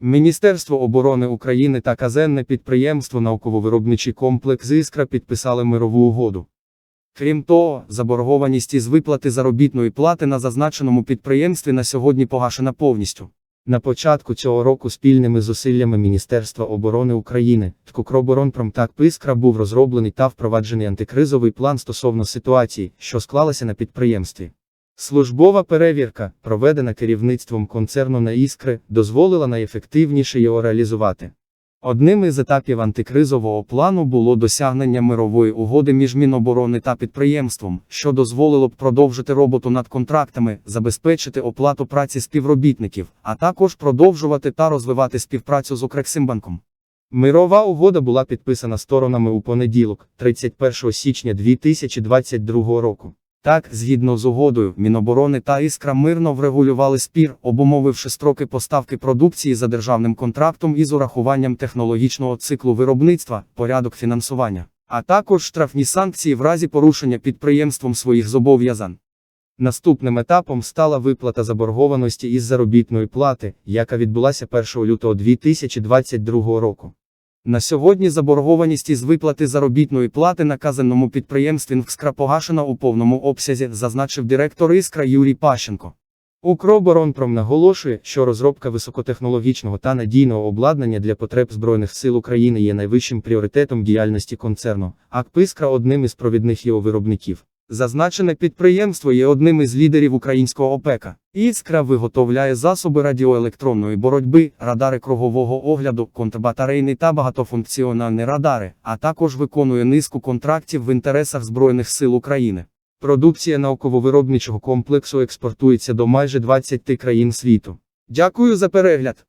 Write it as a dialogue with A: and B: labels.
A: Міністерство оборони України та казенне підприємство Науково-виробничий комплекс Іскра підписали мирову угоду. Крім того, заборгованість із виплати заробітної плати на зазначеному підприємстві на сьогодні погашена повністю. На початку цього року спільними зусиллями Міністерства оборони України, Ткукроборонпром та Іскра був розроблений та впроваджений антикризовий план стосовно ситуації, що склалася на підприємстві. Службова перевірка, проведена керівництвом концерну на іскри, дозволила найефективніше його реалізувати. Одним із етапів антикризового плану було досягнення мирової угоди між Міноборони та підприємством, що дозволило б продовжити роботу над контрактами, забезпечити оплату праці співробітників, а також продовжувати та розвивати співпрацю з Укрексимбанком. Мирова угода була підписана сторонами у понеділок, 31 січня 2022 року. Так, згідно з угодою, Міноборони та Іскра мирно врегулювали спір, обумовивши строки поставки продукції за державним контрактом із урахуванням технологічного циклу виробництва, порядок фінансування, а також штрафні санкції в разі порушення підприємством своїх зобов'язань. Наступним етапом стала виплата заборгованості із заробітної плати, яка відбулася 1 лютого 2022 року. На сьогодні заборгованість із виплати заробітної плати на казенному підприємстві «Нвскра» погашена у повному обсязі, зазначив директор Іскра Юрій Пащенко. Укроборонпром наголошує, що розробка високотехнологічного та надійного обладнання для потреб Збройних сил України є найвищим пріоритетом діяльності концерну, а «Іскра» одним із провідних його виробників. Зазначене підприємство є одним із лідерів українського ОПЕКа. Іскра виготовляє засоби радіоелектронної боротьби, радари кругового огляду, контрбатарейні та багатофункціональні радари, а також виконує низку контрактів в інтересах Збройних сил України. Продукція науково-виробничого комплексу експортується до майже 20 країн світу. Дякую за перегляд!